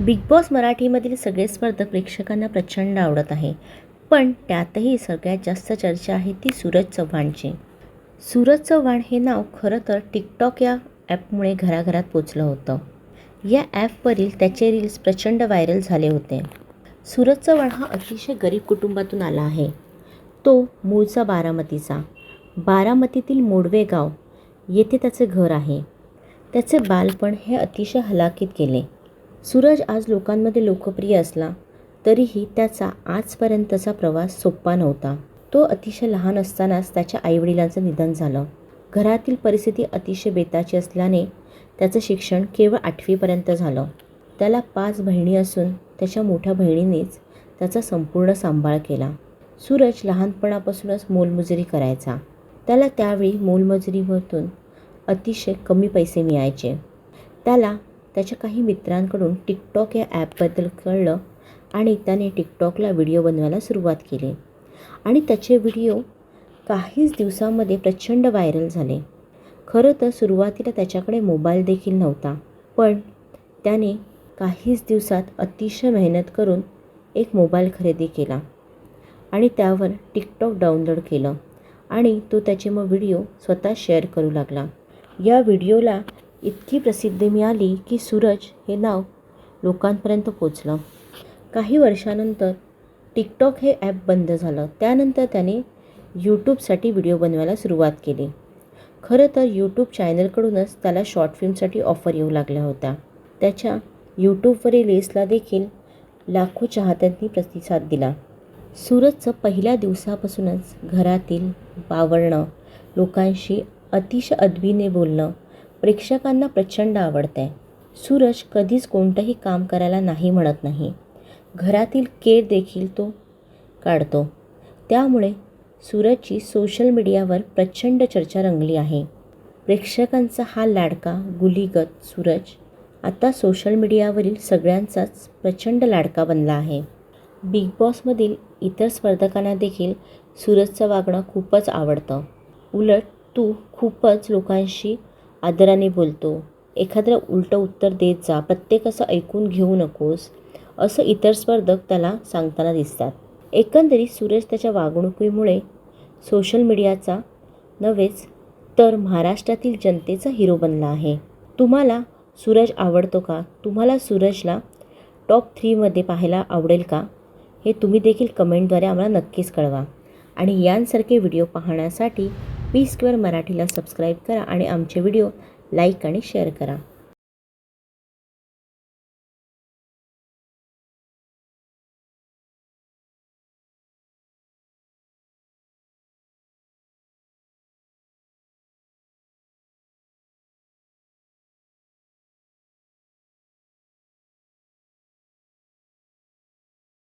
Big boss मराठीमधील सगळे स्पर्धक प्रेक्षकांना प्रचंड आवडत आहे. पण त्यातही सगळ्यात जास्त चर्चा आहे ती सूरज चव्हाणची. सूरज चव्हाण हे नाव खरं तर टिकटॉक या ॲपमुळे घराघरात पोचलं होतं. या ॲपवरील त्याचे रील्स प्रचंड व्हायरल झाले होते. सूरज चव्हाण हा अतिशय गरीब कुटुंबातून आला आहे. तो मूळचा बारामतीचा. बारामतीतील मोडवे गाव येथे त्याचे घर आहे. त्याचे बालपण हे अतिशय हलाखीत गेले सूरज आज लोकांमध्ये लोकप्रिय असला तरीही त्याचा आजपर्यंतचा प्रवास सोपा नव्हता. तो अतिशय लहान असतानाच त्याच्या आईवडिलांचं निधन झालं. घरातील परिस्थिती अतिशय बेताची असल्याने त्याचं शिक्षण केवळ आठवीपर्यंत झालं. त्याला पाच बहिणी असून त्याच्या मोठ्या बहिणीनेच त्याचा संपूर्ण सांभाळ केला. सूरज लहानपणापासूनच मोलमजुरी करायचा. त्याला त्यावेळी मोलमजुरीमधून अतिशय कमी पैसे मिळायचे. त्याला त्याच्या काही मित्रांकडून टिकटॉक या ॲपबद्दल कळलं आणि त्याने टिकटॉकला व्हिडिओ बनवायला सुरुवात केली. आणि त्याचे व्हिडिओ काहीच दिवसामध्ये प्रचंड व्हायरल झाले. खरं तर सुरुवातीला त्याच्याकडे मोबाईल देखील नव्हता पण त्याने काहीच दिवसात अतिशय मेहनत करून एक मोबाईल खरेदी केला आणि त्यावर टिकटॉक डाउनलोड केलं आणि तो त्याचे मग व्हिडिओ स्वतः शेअर करू लागला. या व्हिडिओला इतकी प्रसिद्धी मिळाली की सूरज हे नाव लोकांपर्यंत पोचलं. काही वर्षानंतर टिकटॉक हे ॲप बंद झालं. त्यानंतर त्याने यूट्यूबसाठी व्हिडिओ बनवायला सुरुवात केली. खरं तर यूट्यूब चॅनलकडूनच त्याला शॉर्ट फिल्मसाठी ऑफर येऊ लागल्या होत्या. त्याच्या यूट्यूबवरील लिस्टला देखील लाखो चाहत्यांनी प्रतिसाद दिला. सूरजचं पहिल्या दिवसापासूनच घरातील वावरणं लोकांशी अतिशय अदबीने बोलणं प्रेक्षकांना प्रचंड आवडतं आहे सूरज कधीच कोणतंही काम करायला नाही म्हणत नाही. घरातील केर देखील तो काढतो. त्यामुळे सूरजची सोशल मीडियावर प्रचंड चर्चा रंगली आहे. प्रेक्षकांचा हा लाडका गुलीगत सूरज आता सोशल मीडियावरील सगळ्यांचाच प्रचंड लाडका बनला आहे. बिग बॉसमधील इतर स्पर्धकांना देखील सूरजचं वागणं खूपच आवडतं. उलट तू खूपच लोकांशी आदराने बोलतो एखाद्याला उलटं उत्तर देत जा प्रत्येकाचं ऐकून घेऊ नकोस असं इतर स्पर्धक त्याला सांगताना दिसतात. एकंदरीत सूरज त्याच्या वागणुकीमुळे सोशल मीडियाचा नव्हेच तर महाराष्ट्रातील जनतेचा हिरो बनला आहे. तुम्हाला सूरज आवडतो का? तुम्हाला सूरजला टॉप थ्रीमध्ये पाहायला आवडेल का? हे तुम्ही देखील कमेंटद्वारे आम्हाला नक्कीच कळवा. आणि यांसारखे व्हिडिओ पाहण्यासाठी पी स्क्वेअर मराठीला सबस्क्राईब करा आणि आमचे व्हिडिओ लाईक आणि शेअर करा.